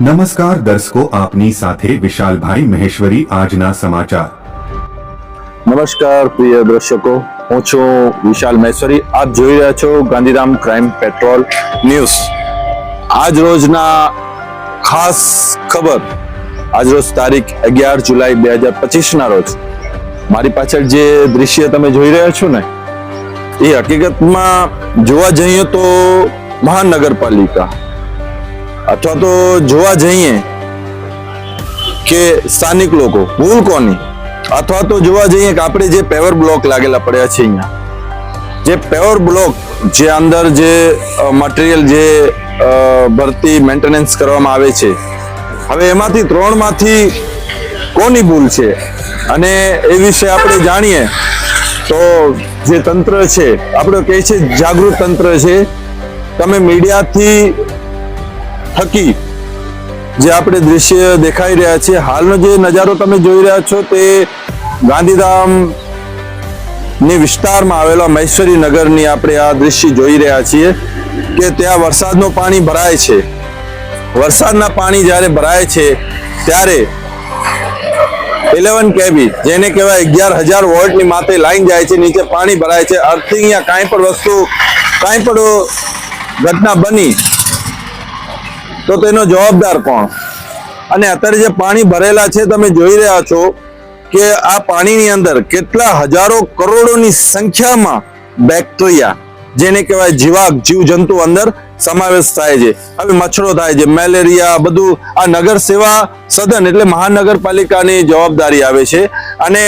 નમસ્કાર દર્શકો, આપની સાથે વિશાલભાઈ મહેશ્વરી આજના સમાચાર. નમસ્કાર, પ્રિય દર્શકો. હું છું વિશાલ મહેશ્વરી. આપ જોઈ રહ્યા છો ગાંધીધામ ક્રાઇમ પેટ્રોલ ન્યૂઝ. આજ રોજના ખાસ ખબર, આજ રોજ તારીખ અગિયાર જુલાઈ બે હજાર પચીસના રોજ. મારી પાછળ જે દૃશ્ય તમે જોઈ રહ્યા છો ને, એ હકીકતમાં જોવા જઈએ તો મહાનગરપાલિકા અથવા તો જોવા જઈએ કે સ્થાનિક લોકો, ભૂલ કોની? અથવા તો જોવા જઈએ કે આપણે જે પેવર બ્લોક લાગેલા પડ્યા છે અહીંયા. જે પેવર બ્લોક જે અંદર જે મટીરિયલ જે ભરતી મેન્ટેનન્સ કરવામાં આવે છે, હવે એમાંથી ત્રણમાંથી કોની ભૂલ છે? અને એ વિશે આપણે જાણીએ, તો જે તંત્ર છે, આપણે કહે છે જાગૃત તંત્ર છે. તમે મીડિયાથી થકી જે આપણે દ્રશ્ય દેખાઈ રહ્યા છે હાલનો જે નજારો તમે જોઈ રહ્યા છો તે ગાંધીધામની વિસ્તારમાં આવેલા મહેશ્વરી નગરની આપણે આ દ્રશ્ય જોઈ રહ્યા છીએ કે ત્યાં વરસાદનું પાણી ભરાય છે. વરસાદના પાણી જ્યારે ભરાય છે, ત્યારે ઇલેવન કેબી જેને કહેવાય અગિયાર હજાર વોલ્ટની માથે લાઈન જાય છે, નીચે પાણી ભરાય છે. અર્થિંગ યા કાંઈ પણ વસ્તુ, કાંઈ પણ ઘટના બની તો તેનો જવાબદાર કોણ? અને અત્યારે જે પાણી ભરેલા છે, તમે જોઈ રહ્યા છો કે આ પાણીની અંદર કેટલા હજારો કરોડોની સંખ્યામાં બેક્ટેરિયા, જેને કહેવાય જીવાક જીવજંતુ અંદર સમાવેશ થાય છે. હવે મચ્છરો થાય છે, મેલેરિયા, બધું આ નગર સેવા સદન એટલે મહાનગરપાલિકાની જવાબદારી આવે છે. અને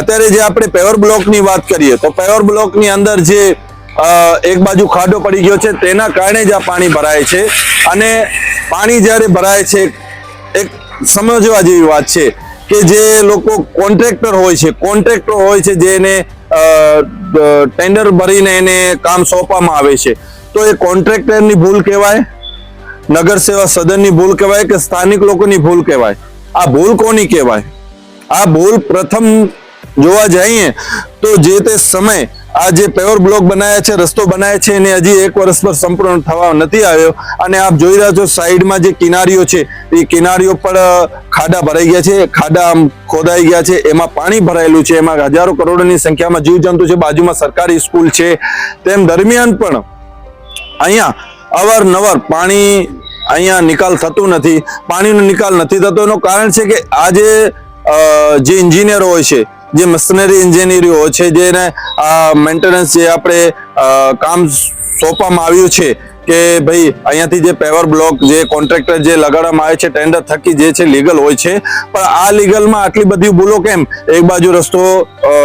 અત્યારે જે આપણે પેવર બ્લોકની વાત કરીએ, તો પેવર બ્લોકની અંદર જે એક બાજુ ખાડો પડી ગયો છે, તેના કારણે જ આ પાણી ભરાય છે. અને પાણી જ્યારે ભરાય છે, એક સમજવા જેવી વાત છે કે જે લોકો કોન્ટ્રાક્ટર હોય છે, કોન્ટ્રાક્ટર હોય છે જેને ટેન્ડર ભરીને એને કામ સોંપવામાં આવે છે. તો એ કોન્ટ્રાક્ટરની ભૂલ કહેવાય નગર સેવા સદનની ભૂલ કહેવાય કે સ્થાનિક લોકોની ભૂલ કહેવાય? આ ભૂલ કોની કહેવાય? આ ભૂલ પ્રથમ જોવા જઈએ તો જે તે સમય આ જે પેવર બ્લોક બનાવ્યા છે, રસ્તો બનાવ્યા છે, એને હજી એક વર્ષ પર સંપૂર્ણ થવા નથી આવ્યો. અને આપ જોઈ રહ્યા છો, સાઈડમાં જે કિનારીઓ છે, એ કિનારીઓ પર ખાડા ભરાઈ ગયા છે. ખાડા આમ ખોદાઈ ગયા છે. એમાં પાણી ભરાયેલું છે. એમાં હજારો કરોડોની સંખ્યામાં જીવજંતુ છે. બાજુમાં સરકારી સ્કૂલ છે. તેમ દરમિયાન પણ અહીંયા અવારનવાર પાણી અહીંયા નિકાલ થતું નથી. પાણીનો નિકાલ નથી થતો. એનું કારણ છે કે આજે જે ઇન્જિનિયરો હોય છે જે મશીનરી એન્જિનિયરીઓ હોય છે, જેને આ મેન્ટેનન્સ જે આપણે કામ સોંપવામાં આવ્યું છે કે ભાઈ અહીંયાથી જે પેવર બ્લોક જે કોન્ટ્રાક્ટર જે લગાડવામાં આવે છે ટેન્ડર થકી જે છે લીગલ હોય છે. પણ આ લીગલમાં આટલી બધી ભૂલો કેમ? એક બાજુ રસ્તો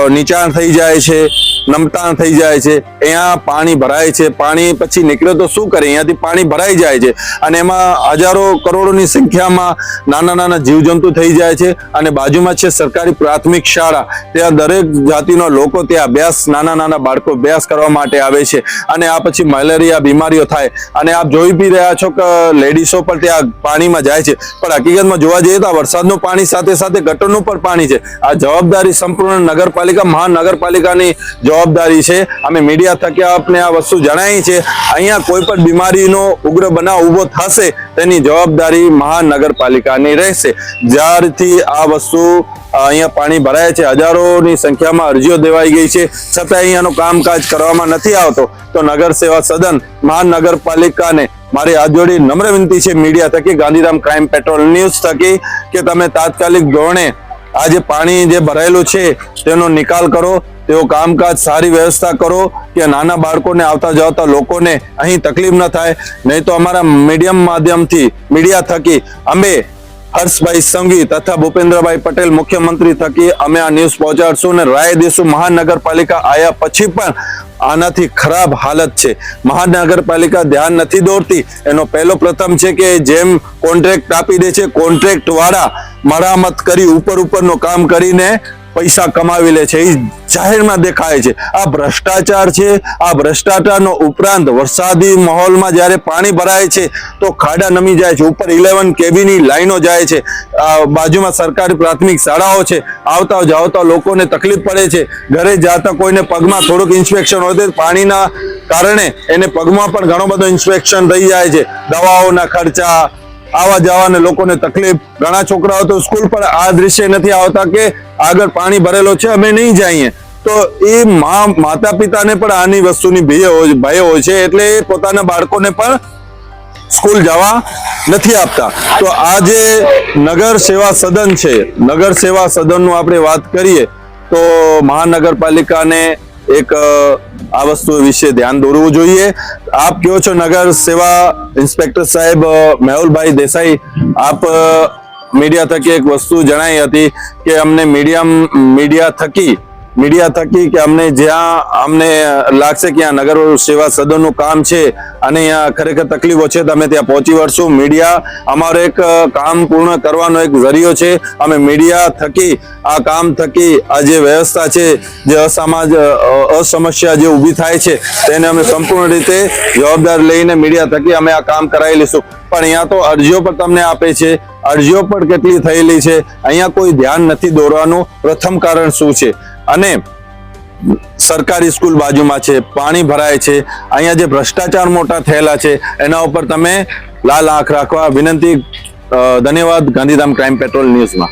નીચાણ થઈ જાય છે નમતાણ થઈ જાય છે, અહીંયા પાણી ભરાય છે, પાણી પછી નીકળે તો શું કરે? અહીંયાથી પાણી ભરાઈ જાય છે. અને એમાં હજારો કરોડોની સંખ્યામાં નાના નાના જીવજંતુ થઈ જાય છે અને બાજુમાં છે સરકારી પ્રાથમિક શાળા. ત્યાં દરેક જાતિના લોકો ત્યાં અભ્યાસ, નાના નાના બાળકો અભ્યાસ કરવા માટે આવે છે. અને આ પછી મેલેરિયા, બીમારીઓ થાય. અને આપ જોઈ બી રહ્યા છો કે લેડીસો પણ ત્યાં પાણીમાં જાય છે. પણ હકીકતમાં જોવા જઈએ તો વરસાદનું પાણી સાથે સાથે ગટરનું પણ પાણી છે. આ જવાબદારી સંપૂર્ણ નગરપાલિકા, મહાનગરપાલિકાની જવાબદારી છે. અમે મીડિયા થકી આપને આ વસ્તુ જણાવી છે. અહીંયા કોઈ પણ બીમારીનો ઉગ્ર બનાવ ઊભો થશે, તેની જવાબદારી મહાનગરપાલિકાની રહેશે. જ્યારથી આ વસ્તુ અહીંયા પાણી ભરાય છે, હજારોની સંખ્યામાં અરજીઓ દેવાઈ ગઈ છે. છતાં અહીંયાનું કામકાજ કરવામાં નથી આવતો. તો નગર સેવા સદન મહાનગરપાલિકાને મારી હાથ જોડી નમ્ર વિનંતી છે મીડિયા થકી ગાંધીધામ ક્રાઇમ પેટ્રોલ ન્યૂઝ થકી કે તમે તાત્કાલિક ધોરણે આ જે પાણી જે ભરાયેલું છે, તેનો નિકાલ કરો, તેઓ કામકાજ સારી વ્યવસ્થા કરો કે નાના બાળકોને આવતા જતા લોકોને અહીં તકલીફ ન થાય. નહીં તો અમારા મીડિયમ માધ્યમથી મીડિયા થકી અમે હર્ષભાઈ સંઘવી તથા ભૂપેન્દ્રભાઈ પટેલ મુખ્યમંત્રી થકી અમે આ ન્યૂઝ પહોંચાડશું અને રાય દેશું મહાનગરપાલિકા આવ્યા પછી પણ આનાથી ખરાબ હાલત છે. મહાનગરપાલિકા ધ્યાન નથી દોરતી. એનો પહેલો પ્રથમ છે કે જેમ કોન્ટ્રાક્ટ આપી દે છે કોન્ટ્રાક્ટ વાળા મરામત કરી, ઉપર ઉપરનું કામ કરીને પૈસા કમાવી લે છે. એ જાહેરમાં દેખાય છે. આ ભ્રષ્ટાચાર છે. આ ભ્રષ્ટાચારનો ઉપરાંત વરસાદી માહોલમાં જ્યારે પાણી ભરાય છે, તો ખાડા નમી જાય છે. ઉપર ઇલેવન કેબીની લાઈનો જાય છે. આ બાજુમાં સરકારી પ્રાથમિક શાળાઓ છે. આવતા જાવતા લોકોને તકલીફ પડે છે. ઘરે જાતા કોઈને પગમાં થોડુંક ઇન્સ્પેક્શન હોય પાણીના કારણે એને પગમાં પણ ઘણો બધો ઇન્સ્પેક્શન થઈ જાય છે. દવાઓના ખર્ચા આવા જવાને લોકોને તકલીફ. ઘણા છોકરાઓ તો સ્કૂલ પર આ દ્રશ્ય નથી આવતા કે આગળ પાણી ભરેલો છે, અમે નહીં જઈએ. તો એ મા માતા પિતાને પણ આની વસ્તુની ભય ભય હોય છે, એટલે એ પોતાના બાળકોને પણ સ્કૂલ જવા નથી આપતા. તો આ જે નગર સેવા સદન છે, નગર સેવા સદનનું આપણે વાત કરીએ, તો મહાનગરપાલિકાને એક આ વસ્તુ વિશે ધ્યાન દોરવું જોઈએ. આપ કયો છો નગર સેવા ઇન્સ્પેક્ટર સાહેબ? મેહુલભાઈ દેસાઈ, આપ મીડિયા થકી એક વસ્તુ જણાઈ હતી કે અમને મીડિયમ, મીડિયા થકી મીડિયા થકી કે અમને જ્યાં અમને લાગશે કે આ નગર સેવા સદનનું કામ છે અને અહીંયા ખરેખર તકલીફો છે તમે ત્યાં પહોંચી વળશું. મીડિયા અમારો એક કામ પૂર્ણ કરવાનો એક જરિયો છે. અમે મીડિયા થકી, આ કામ થકી, આ જે વ્યવસ્થા છે, જે અસામાજ અસમસ્યા જે ઊભી થાય છે, તેને અમે સંપૂર્ણ રીતે જવાબદાર લઈને મીડિયા થકી અમે આ કામ કરાવી લઈશું. પણ અહીંયા તો અરજીઓ પણ તમને આપે છે. અરજીઓ પણ કેટલી થયેલી છે. અહીંયા કોઈ ધ્યાન નથી દોરવાનું. પ્રથમ કારણ શું છે? અને સરકારી સ્કૂલ બાજુમાં છે, પાણી ભરાય છે. અહીંયા જે ભ્રષ્ટાચાર મોટા થયેલા છે, એના ઉપર તમે લાલ આંખ રાખવા વિનંતી ધન્યવાદ, ગાંધીધામ ક્રાઇમ પેટ્રોલ ન્યૂઝમાં.